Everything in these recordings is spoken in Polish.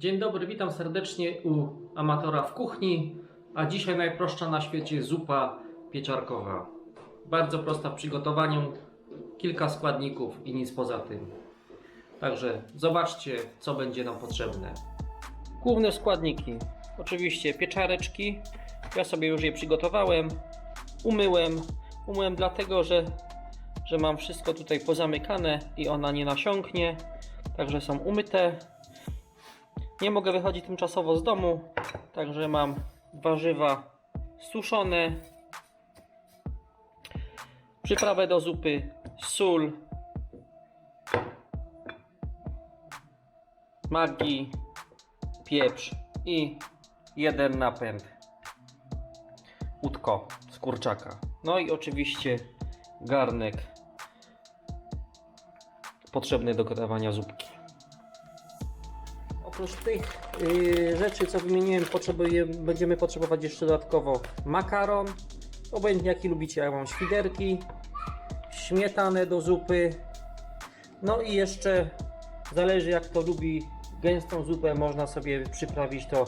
Dzień dobry, witam serdecznie u amatora w kuchni, a dzisiaj najprostsza na świecie zupa pieczarkowa. Bardzo prosta w przygotowaniu, kilka składników i nic poza tym. Także zobaczcie, co będzie nam potrzebne. Główne składniki. Oczywiście pieczareczki. Ja sobie już je przygotowałem. Umyłem. Umyłem dlatego, że, że mam wszystko tutaj pozamykane i ona nie nasiąknie. Także są umyte. Nie mogę wychodzić tymczasowo z domu, także mam warzywa suszone, przyprawę do zupy, sól, maggi, pieprz i jeden napęd łódko z kurczaka. No i oczywiście garnek potrzebny do gotowania zupki. Oprócz tych y, rzeczy, co wymieniłem, będziemy potrzebować jeszcze dodatkowo makaron, obojętnie jaki lubicie, ja mam świderki, śmietanę do zupy, no i jeszcze zależy jak to lubi gęstą zupę, można sobie przyprawić to,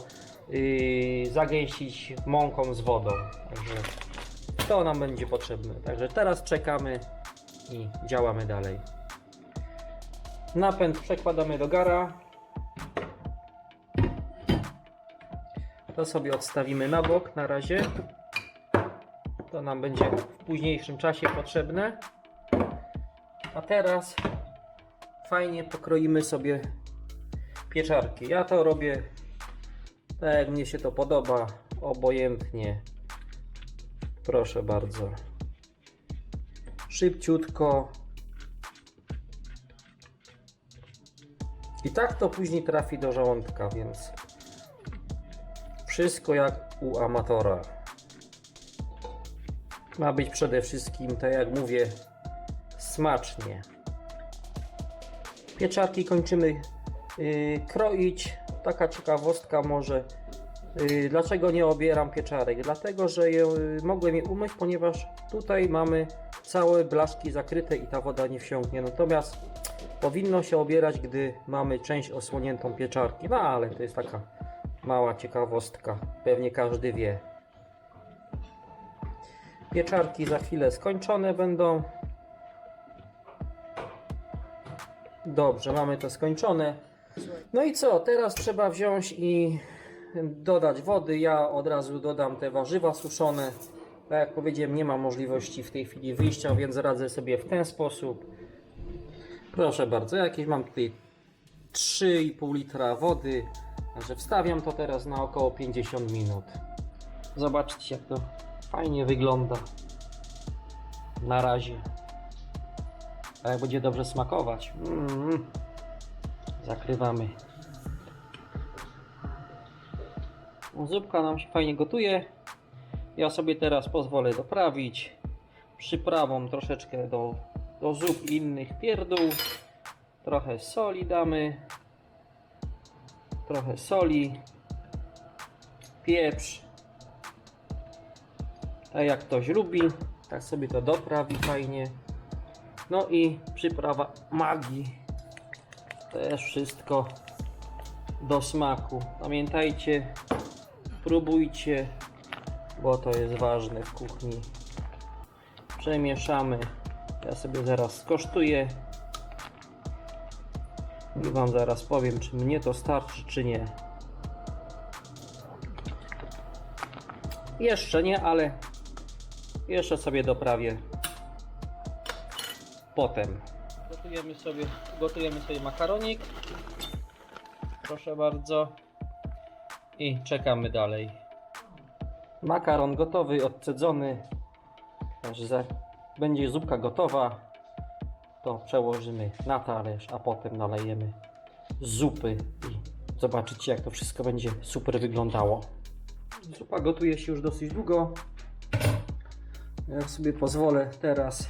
yy, zagęścić mąką z wodą, także to nam będzie potrzebne, także teraz czekamy i działamy dalej. Napęd przekładamy do gara. To sobie odstawimy na bok na razie. To nam będzie w późniejszym czasie potrzebne. A teraz fajnie pokroimy sobie pieczarki. Ja to robię tak jak mnie się to podoba, obojętnie. Proszę bardzo. Szybciutko. I tak to później trafi do żołądka, więc wszystko jak u amatora. Ma być przede wszystkim, tak jak mówię, smacznie. Pieczarki kończymy yy, kroić. Taka ciekawostka może. Yy, dlaczego nie obieram pieczarek? Dlatego, że je, yy, mogłem je umyć, ponieważ tutaj mamy całe blaszki zakryte i ta woda nie wsiąknie. Natomiast powinno się obierać, gdy mamy część osłoniętą pieczarki. No ale to jest taka mała ciekawostka. Pewnie każdy wie. Pieczarki za chwilę skończone będą. Dobrze, mamy to skończone. No i co? Teraz trzeba wziąć i dodać wody. Ja od razu dodam te warzywa suszone. Tak jak powiedziałem, nie ma możliwości w tej chwili wyjścia, więc radzę sobie w ten sposób. Proszę bardzo, jakieś mam tutaj 3,5 litra wody. Także wstawiam to teraz na około 50 minut. Zobaczcie jak to fajnie wygląda. Na razie. A jak będzie dobrze smakować. Mm. Zakrywamy. Zupka nam się fajnie gotuje. Ja sobie teraz pozwolę doprawić przyprawą troszeczkę do, do zup innych pierdół. Trochę soli damy. Trochę soli. Pieprz. Tak jak ktoś lubi, tak sobie to doprawi fajnie. No i przyprawa magii. Też wszystko do smaku. Pamiętajcie, próbujcie, bo to jest ważne w kuchni. Przemieszamy. Ja sobie zaraz skosztuję. I Wam zaraz powiem, czy mnie to starczy, czy nie. Jeszcze nie, ale jeszcze sobie doprawię potem. Gotujemy sobie, gotujemy sobie makaronik. Proszę bardzo. I czekamy dalej. Makaron gotowy, odcedzony. Także będzie zupka gotowa. To przełożymy na talerz, a potem nalejemy zupy i zobaczycie jak to wszystko będzie super wyglądało. Zupa gotuje się już dosyć długo. Ja sobie pozwolę teraz,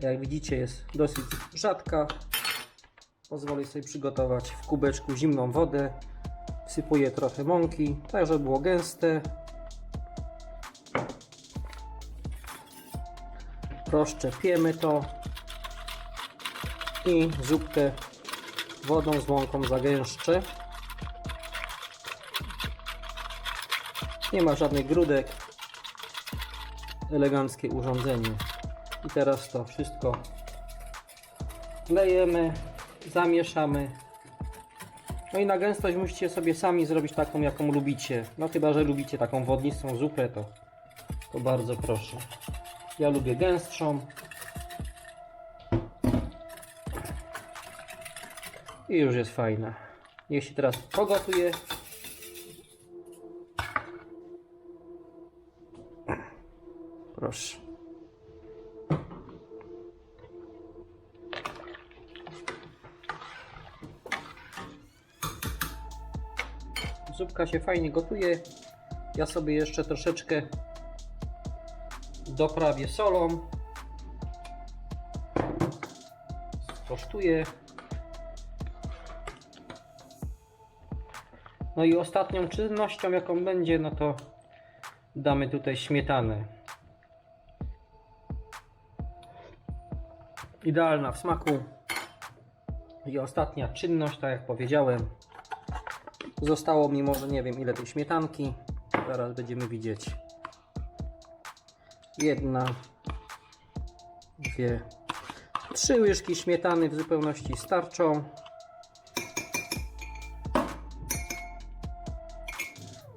jak widzicie jest dosyć rzadka. Pozwolę sobie przygotować w kubeczku zimną wodę. Wsypuję trochę mąki, tak żeby było gęste. Rozszczepiemy to i zupkę wodą z mąką zagęszczę. Nie ma żadnych grudek. Eleganckie urządzenie. I teraz to wszystko lejemy, zamieszamy. No i na gęstość musicie sobie sami zrobić taką, jaką lubicie. No chyba, że lubicie taką wodnistą zupę, to, to bardzo proszę. Ja lubię gęstszą, I już jest fajna. Niech się teraz pogotuje. Proszę. Zupka się fajnie gotuje. Ja sobie jeszcze troszeczkę doprawię solą. Kosztuję. No i ostatnią czynnością jaką będzie, no to damy tutaj śmietanę. Idealna w smaku. I ostatnia czynność, tak jak powiedziałem. Zostało mi może nie wiem ile tej śmietanki. Zaraz będziemy widzieć. Jedna, dwie, trzy łyżki śmietany w zupełności starczą.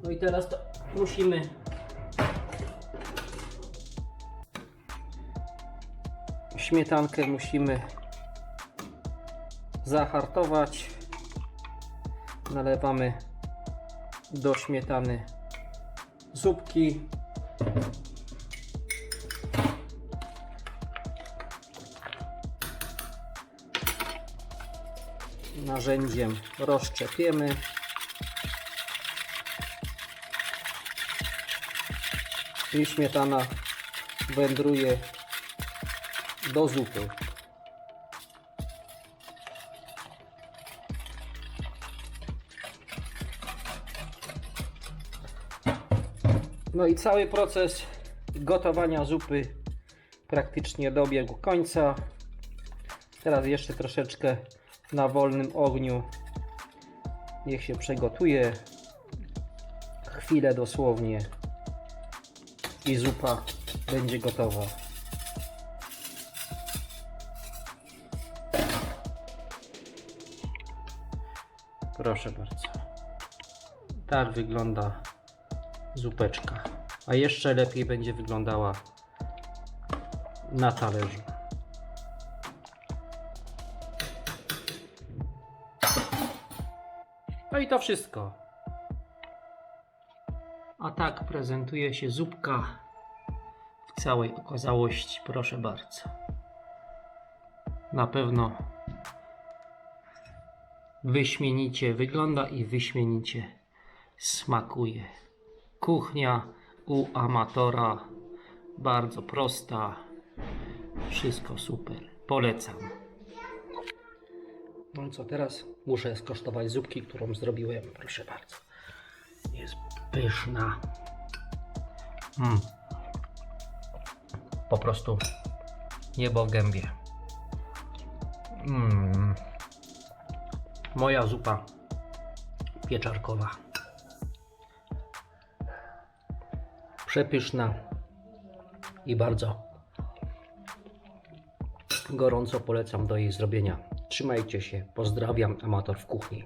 No i teraz to musimy śmietankę musimy zahartować. Nalewamy do śmietany zupki. Narzędziem rozszczepiemy. I śmietana wędruje do zupy. No i cały proces gotowania zupy praktycznie dobiegł końca. Teraz jeszcze troszeczkę na wolnym ogniu niech się przegotuje. Chwilę dosłownie i zupa będzie gotowa. Proszę bardzo. Tak wygląda zupeczka. A jeszcze lepiej będzie wyglądała na talerzu. No i to wszystko. A tak prezentuje się zupka w całej okazałości. Proszę bardzo. Na pewno wyśmienicie wygląda i wyśmienicie smakuje. Kuchnia u amatora bardzo prosta. Wszystko super. Polecam. No i co teraz? Muszę skosztować zupki, którą zrobiłem. Proszę bardzo. Jest pyszna. Mm. Po prostu niebo w gębie. Mm. Moja zupa pieczarkowa. Przepyszna i bardzo gorąco polecam do jej zrobienia. Trzymajcie się. Pozdrawiam, amator w kuchni.